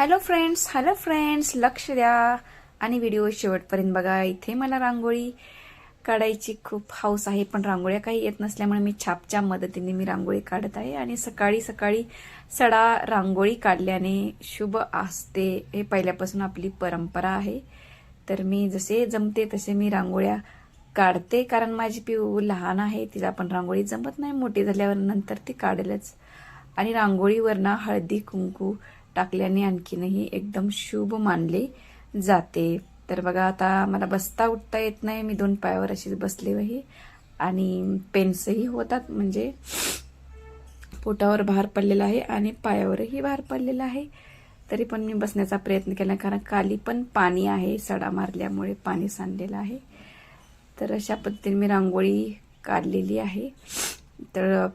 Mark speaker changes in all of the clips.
Speaker 1: Hello friends hello friends लक्ष द्या. आणि व्हिडिओ शेवटपर्यंत बघा. इथे मला रांगोळी काढायची खूप हाऊस आहे पण रांगोळ्या काही येत नसल्यामुळे मी छापच्या मदतीने मी रांगोळी काढत आहे. आणि सकाळी सकाळी सडा रांगोळी काढल्याने शुभ असते हे पहिल्यापासून आपली परंपरा आहे. तर मी जसे जमते तसे मी रांगोळ्या काढते. कारण माझी पिऊ लहान आहे तिला पण रांगोळी जमत नाही. मोठी झाल्यावर नंतर ती काढेलच. आणि रांगोळीवर ना हळदी कुंकू टाकल्याने आणखीनही एकदम शुभ मानले जाते. तर बघा आता मला बसता उठता येत नाही. मी दोन पायावर अशीच बसले वही आणि पेन्सही होतात म्हणजे पोटावर भार पडलेला आहे आणि पायावरही भार पडलेला आहे. तरी पण मी बसण्याचा प्रयत्न केला कारण खाली पण पाणी आहे. सडा मारल्यामुळे पाणी सांडलेलं आहे. तर अशा पद्धतीने मी रांगोळी काढलेली आहे. तर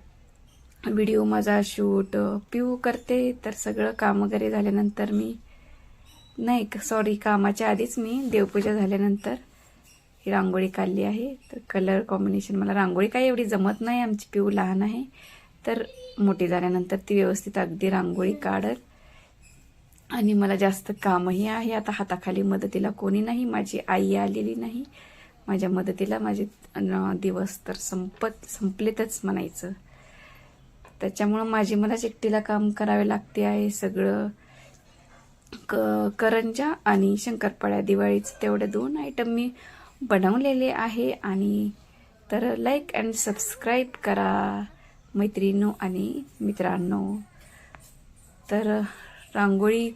Speaker 1: व्हिडिओ माझा शूट पिऊ करते तर सगळं काम वगैरे झाल्यानंतर मी नाही सॉरी कामाच्या आधीच मी देवपूजा झाल्यानंतर ही रांगोळी काढली आहे. तर कलर कॉम्बिनेशन मला रांगोळी काही एवढी जमत नाही आमची पिऊ लहान आहे. तर मोठी झाल्यानंतर ती व्यवस्थित अगदी रांगोळी काढत आणि मला जास्त कामही आहे. आता हाताखाली मदतीला कोणी नाही माझी आई आलेली नाही. माझ्या मदतीला माझे दिवस तर संपत संपलेतच म्हणायचं. त्याच्यामुळं माझी मलाच एकटीला काम करावे लागते आहे सगळं. क करंजा आणि शंकरपाळ्या दिवाळीचं तेवढे दोन आयटम मी बनवलेले आहे आणि तर लाईक अँड सबस्क्राईब करा मैत्रिणींनो आणि मित्रांनो. तर रांगोळी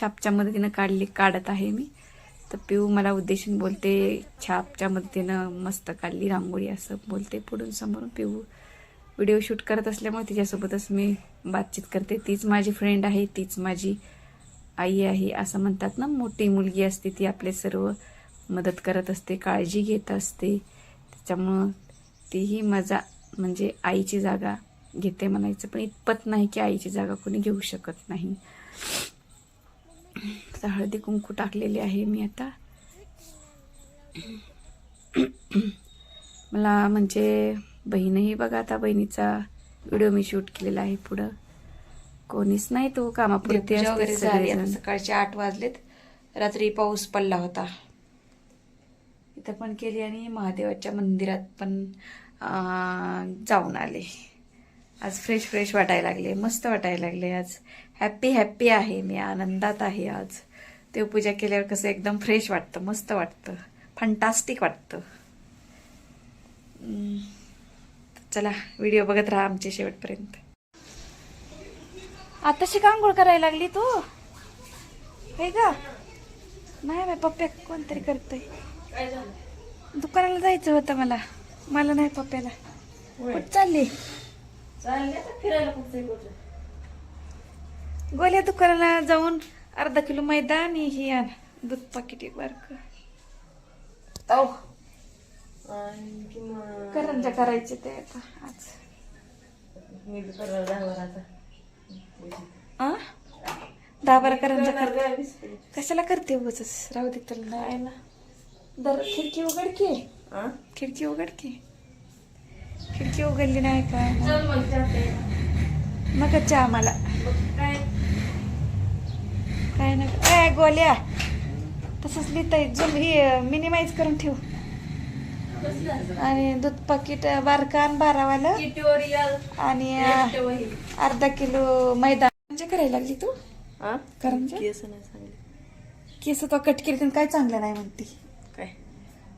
Speaker 1: छापच्या मदतीनं काढली काढत आहे मी. तर पिऊ मला उद्देशून बोलते छापच्या मदतीनं मस्त काढली रांगोळी असं बोलते पुढून समोरून पिऊ. व्हिडिओ शूट करत असल्यामुळे तिच्यासोबतच मी बातचीत करते. तीच माझी फ्रेंड आहे तीच माझी आई आहे असं म्हणतात ना. मोठी मुलगी असते ती आपले सर्व मदत करत असते काळजी घेत असते. त्याच्यामुळं तीही माझा म्हणजे आईची जागा घेते म्हणायचं. पण इतपत नाही की आईची जागा कोणी घेऊ शकत नाही. हळदी कुंकू टाकलेली आहे मी आता. मला म्हणजे बहीणही बघा आता बहिणीचा व्हिडिओ मी शूट केलेला आहे पुढं. कोणीच नाही तो कामापुरते
Speaker 2: सकाळचे आठ वाजलेत. रात्री पाऊस पडला होता.
Speaker 1: इथं पण केली आणि महादेवाच्या मंदिरात पण जाऊन आले. आज फ्रेश फ्रेश वाटायला लागले. मस्त वाटायला लागले आज. हॅप्पी हॅप्पी आहे. मी आनंदात आहे आज. देवपूजा केल्यावर कसं एकदम फ्रेश वाटतं मस्त वाटतं. फंटास्टिक वाटतं. चला व्हिडिओ बघत राहा आमच्या शेवटपर्यंत. आताशी का आंघोळ करायला लागली तू? हे का नाही बाय पप्प्या कोणतरी करतय. दुकानाला जायचं होतं मला. मला नाही पप्प्याला. कुठं चालली? गोल्या दुकानाला जाऊन अर्धा किलो मैदा आणि ही आण. दूध पाकिट एक बारक. करंजा करायचे ते आता आज. आ? दहा बारा करंजा करते. कशाला करते उगाच राहू दे तुला नाही ना दर खिडकी उघड की. खिडकी उघड की. खिडकी उघडली नाही काय नका चहा मला काय? नका? ए गोल्या. तसंच लिहिता ही मिनिमाइज करून ठेव. आणि दूध पाकिट बारका आणि बारावालं. आणि अर्धा किलो मैदा. म्हणजे करायला लागली तू? करंजा केस तो कट केली पण काय चांगलं नाही म्हणते.
Speaker 2: काय?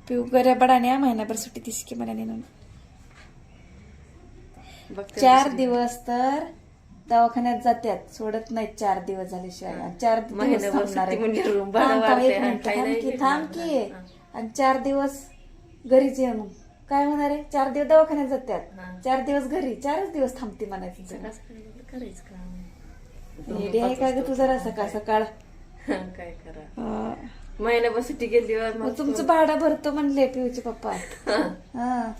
Speaker 1: पिऊ गऱ्या बडाण्या महिनाभर सुट्टी तीस की मला नेऊन
Speaker 2: बघते
Speaker 1: चार दिवस तर दवाखान्यात जात्यात. सोडत नाही चार दिवस झाल्याशिवाय आणि चार दिवस थांबणार
Speaker 2: म्हणजे
Speaker 1: थांब. की आणि चार दिवस घरीच येऊन काय होणार आहे चार दिवस दवाखान्यात. जात्यात. चार दिवस घरी चारच दिवस थांबते म्हणायचं
Speaker 2: करायचं का?
Speaker 1: रेडी आहे का ग तू जरा सकाळ सकाळ?
Speaker 2: काय करा. महिन्याभर सुट्टी गेल्यावर
Speaker 1: मग
Speaker 2: मग
Speaker 1: तुमचं भाडं भरतो म्हणले पिऊचे पप्पा. हा.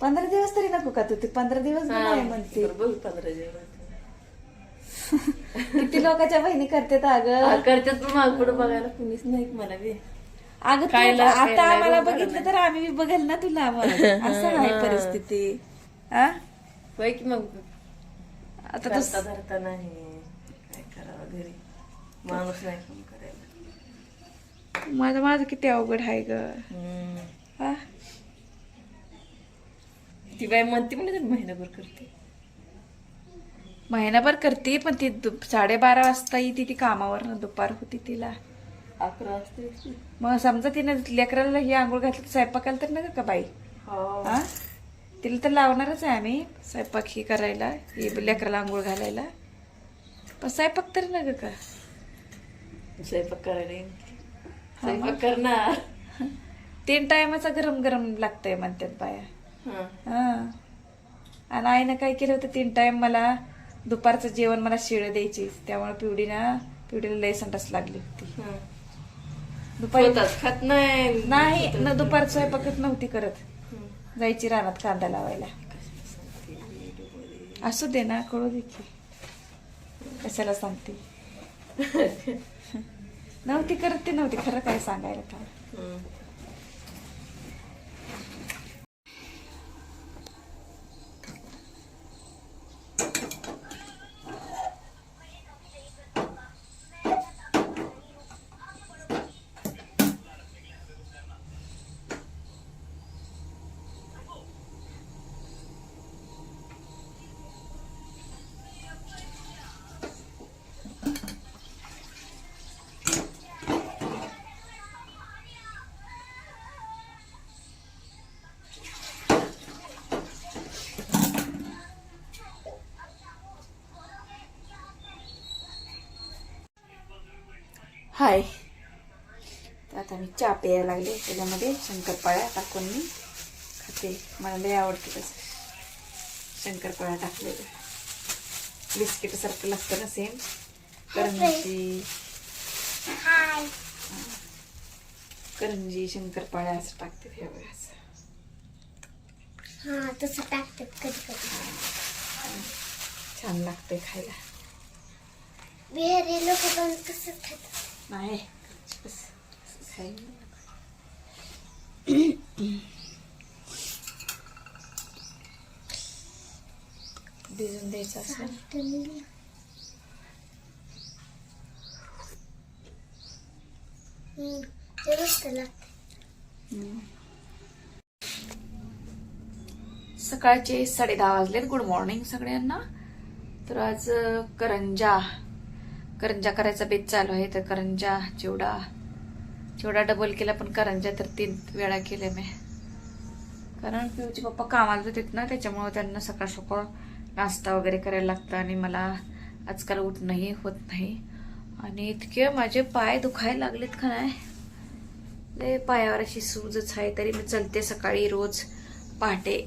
Speaker 1: पंधरा दिवस तरी नको का तू? ते पंधरा दिवस म्हणते.
Speaker 2: पंधरा दिवस.
Speaker 1: किती लोकांच्या बहिणी करतात अगं?
Speaker 2: करतात माग पुढे बघायला कुणीच नाही मला बी.
Speaker 1: अगं तू
Speaker 2: खायला-
Speaker 1: आता आम्हाला
Speaker 2: रोज
Speaker 1: बघितलं तर आम्ही बी बघेल ना तुला मग असं आहे परिस्थिती?
Speaker 2: होय की मग?
Speaker 1: आता तू
Speaker 2: करता धरता नाही. घरी? माणूस नाही काम करायला.
Speaker 3: माझं माझं किती अवघड आहे ग.
Speaker 2: हम्म.
Speaker 3: हा?
Speaker 2: ती बाई म्हणते म्हणजे महिनाभर करते.
Speaker 3: महिनाभर करते पण ती दु- साडेबारा वाजता येते ती कामावर दुपार होती तिला.
Speaker 2: अकरा.
Speaker 3: मग समजा तिने लेकराला ही आंघोळ घातली तर स्वयंपाकाला तर नका का बाई
Speaker 2: हो.
Speaker 3: हा तिला तर लावणारच आहे आम्ही स्वयंपाक ही करायला ही लेकराला आंघोळ घालायला पण स्वयंपाक तर नका का
Speaker 2: स्वयंपाक करायला. स्वयंपाक करणार
Speaker 3: तीन टायमाचा गरम गरम लागतंय म्हणतात बाया
Speaker 2: हा.
Speaker 3: आणि आईनं काय केलं होतं तीन टाइम मला दुपारचं जेवण मला शिळ द्यायची त्यामुळे पिवडीना पिवडीला लय संडास लागली होती
Speaker 2: हा.
Speaker 3: दुपारी
Speaker 2: खात नाही.
Speaker 3: नाही न स्वयंपाकच नव्हती करत. जायची रानात कांदा लावायला. असू दे ना कळू दे की. कशाला सांगते? नव्हती करत ती नव्हती खरं काय सांगायला का हाय. तर आता मी चहा प्यायला लागले त्याच्यामध्ये शंकरपाळ्या टाकून मी खाते. मला लय आवडते तसं. शंकरपाळ्या टाकलेल्या. बिस्किटसारखं लागतं ना सेम करंजी. करंजी शंकरपाळ्या असं टाकते त्यावेळेस
Speaker 4: हा तसं टाकतात कधी कधी.
Speaker 3: छान लागते खायला.
Speaker 4: बिहारी लोक पण कसं खातात.
Speaker 3: खायला भिजून द्यायचं असं सकाळचे साडे दहा वाजलेत गुड मॉर्निंग सगळ्यांना तर आज करंजा करंजा करायचा बेत चालू आहे तर करंजा चिवडा चिवडा डबल केला पण करंजा तर तीन वेळा केल्या मी. कारण पिऊचे पप्पा कामाला जातात ना त्याच्यामुळं त्यांना सकाळ सकाळ नाश्ता वगैरे करायला लागतं आणि मला आजकाल उठणंही होत नाही. आणि इतके माझे पाय दुखायला लागलेत का नाही? लय पायावर अशी सूजच आहे तरी मी चलते सकाळी रोज पहाटे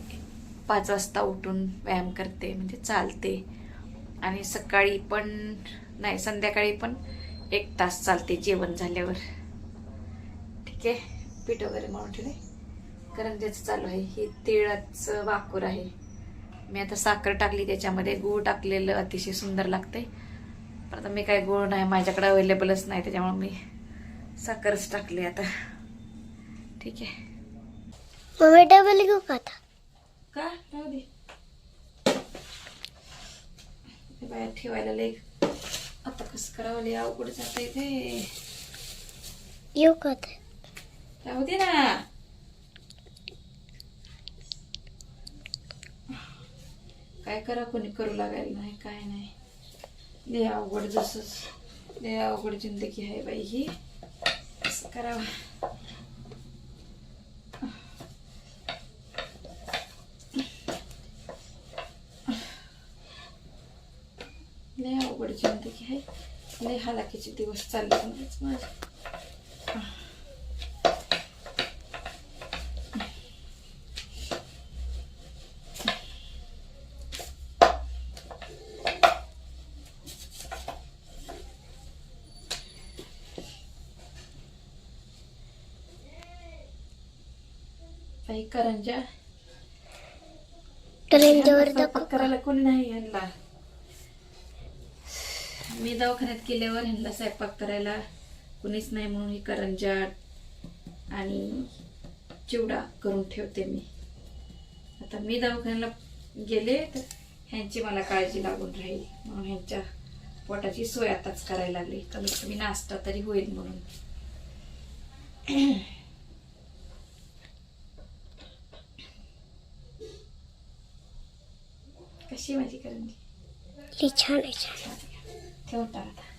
Speaker 3: पाच वाजता उठून व्यायाम करते म्हणजे चालते. आणि सकाळी पण नाही संध्याकाळी पण एक तास चालते जेवण झाल्यावर. ठीक आहे पीठ वगैरे म्हणून ठेवले करंजाचं चालू आहे ही तिळाचं वाकूर आहे. मी आता साखर टाकली त्याच्यामध्ये गूळ टाकलेलं अतिशय सुंदर लागते पण आता मी काय गूळ नाही माझ्याकडे अवेलेबलच नाही त्याच्यामुळे मी साखरच टाकली आता. ठीक आहे.
Speaker 4: मम्मी डबल घेऊ का आता?
Speaker 3: का? राहू दे. हे बाहेर ठेवायला लई कसं करावं? लई अवघड जात ते.
Speaker 4: येऊ का
Speaker 3: राहू दे ना. काय करा कोणी करू लागायला नाही काय नाही. लय अवघड जसं लय अवघड जिंदगी आहे बाई ही. असं करावं? अवघड जिंदगी आहे. लय हालाकीचे दिवस चालले म्हणजेच माझे. करंजा.
Speaker 4: करंजावर
Speaker 3: करायला कोणी नाही ह्यांना मी दवाखान्यात गेल्यावर ह्यांना स्वयंपाक करायला कुणीच नाही म्हणून ही करंजा आणि चिवडा करून ठेवते मी. आता मी दवाखान्याला गेले तर ह्यांची मला काळजी लागून राहील. म्हणून ह्यांच्या पोटाची सोय आताच करायला लागली. कमीत कमी नाश्ता तरी होईल म्हणून. कशी माझी करंजी?
Speaker 4: छान आहे छान
Speaker 3: ठेवता आता